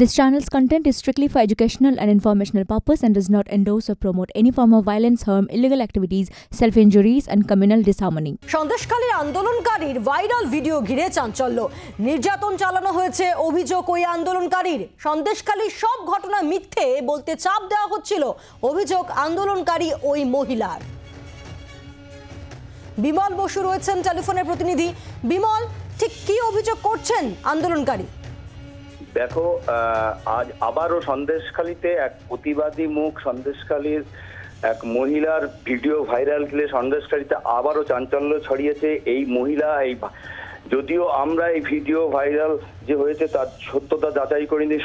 This channel's content is strictly for educational and informational purpose and does not endorse or promote any form of violence, harm, illegal activities, self-injuries and communal disharmony. সন্দেশখালীর আন্দোলনকারীর viral video ঘিরে চাঞ্চল্য নির্যাতন চালানো হয়েছে অভিযোগ ওই আন্দোলনকারীর সন্দেশখালীর সব ঘটনা মিথ্যে বলতে চাপ দেওয়া হচ্ছিল অভিযোগ আন্দোলনকারী ওই মহিলার বিমল বসু রয়েছেন টেলিফোনের প্রতিনিধি বিমল ঠিক কি অভিযোগ করছেন আন্দোলনকারী দেখো আজ আবারও সন্দেশখালীতে এক প্রতিবাদী মুখ, সন্দেশখালীর এক মহিলার ভিডিও ভাইরাল গেলে সন্দেশখালীতে আবারও চাঞ্চল্য ছড়িয়েছে। এই মহিলা, এই যদিও আমরা এই ভিডিও ভাইরাল যে হয়েছে তার সত্যতা যাচাই করিনি।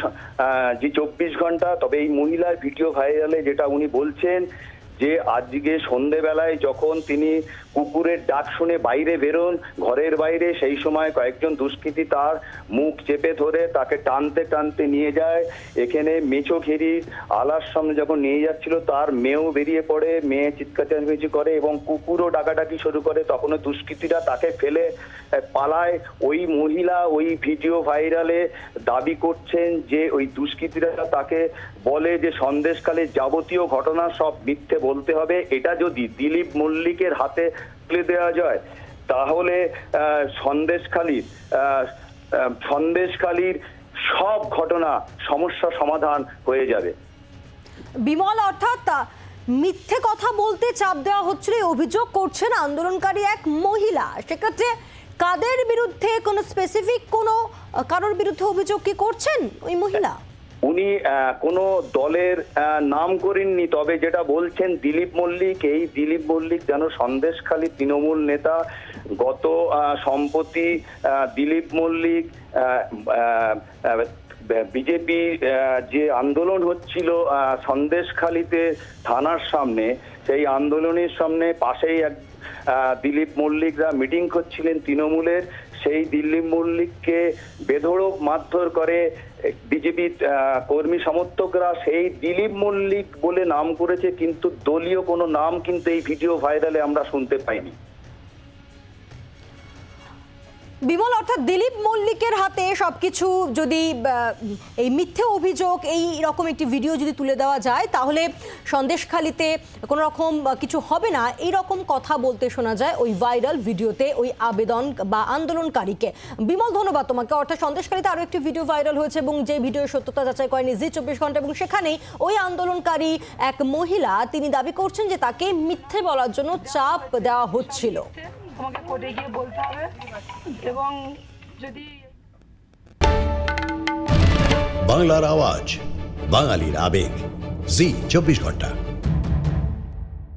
যে চব্বিশ ঘণ্টা, তবে এই মহিলার ভিডিও ভাইরালে যেটা উনি বলছেন যে আজকে সন্ধেবেলায় যখন তিনি কুকুরের ডাক শুনে বাইরে বেরোন, ঘরের বাইরে, সেই সময় কয়েকজন দুষ্কৃতী তার মুখ চেপে ধরে তাকে টানতে টানতে নিয়ে যায়। এখানে মেছো ঘেরি আলার সামনে যখন নিয়ে যাচ্ছিল, তার মেয়েও বেরিয়ে পড়ে, মেয়ে চিৎকার করে এবং কুকুরও ডাকাডাকি শুরু করে। তখনও দুষ্কৃতীরা তাকে ফেলে পালায়। ওই মহিলা ওই ভিডিও ভাইরালে দাবি করছেন যে ওই দুষ্কৃতীরা তাকে বলে যে সন্দেশকালে যাবতীয় ঘটনা সব মিথ্যে বলতে হবে। এটা যদি দিলীপ মল্লিকের হাতে তুলে দেওয়া যায়, তাহলে সন্দেশখালীর সন্দেশখালীর সব ঘটনা সমস্যা সমাধান হয়ে যাবে। বিমল, অর্থাৎ মিথ্যে কথা বলতে চাপ দেওয়া হচ্ছিল এই অভিযোগ করছেন আন্দোলনকারী এক মহিলা। সেক্ষেত্রে কাদের বিরুদ্ধে কোনো স্পেসিফিক কোনো কারোর বিরুদ্ধে অভিযোগ কি করছেন ওই মহিলা? উনি কোনো দলের নাম করেননি, তবে যেটা বলছেন দিলীপ মল্লিক, এই দিলীপ মল্লিক যেন সন্দেশখালী তৃণমূল নেতা, গত সম্প্রতি দিলীপ মল্লিক বিজেপি যে আন্দোলন হচ্ছিল সন্দেশখালীতে থানার সামনে, সেই আন্দোলনের সামনে পাশেই এক দিলীপ মল্লিকরা মিটিং করছিলেন তৃণমূলের, সেই দিলীপ মল্লিককে বেধড়ক মারধর করে বিজেপি কর্মী সমর্থকরা সেই দিলীপ মল্লিক বলে নাম করেছে, কিন্তু দলীয় কোনো নাম কিন্তু এই ভিডিও ভাইরালে আমরা শুনতে পাইনি। বিমল, অর্থাৎ দিলীপ মল্লিকের হাতে সবকিছু যদি এই মিথ্যে অভিযোগ, এই রকম একটি ভিডিও যদি তুলে দেওয়া যায়, তাহলে সন্দেশখালিতে কোনো রকম কিছু হবে না। এই রকম কথা বলতে শোনা যায় ওই ভাইরাল ভিডিওতে ওই আবেদন বা আন্দোলনকারীকে। বিমল, ধন্যবাদ তোমাকে। অর্থাৎ সন্দেশখালিতে আরও একটি ভিডিও ভাইরাল হয়েছে এবং যে ভিডিও সত্যতা যাচাই করেনি জি চব্বিশ ঘণ্টা এবং সেখানেই ওই আন্দোলনকারী এক মহিলা, তিনি দাবি করছেন যে তাকে মিথ্যে বলার জন্য চাপ দেওয়া হচ্ছিল। তোমাকে কোর্টে গিয়ে বলতে হবে এবং যদি বাংলার আওয়াজ বাঙালির আবেগ। জি চব্বিশ ঘণ্টা।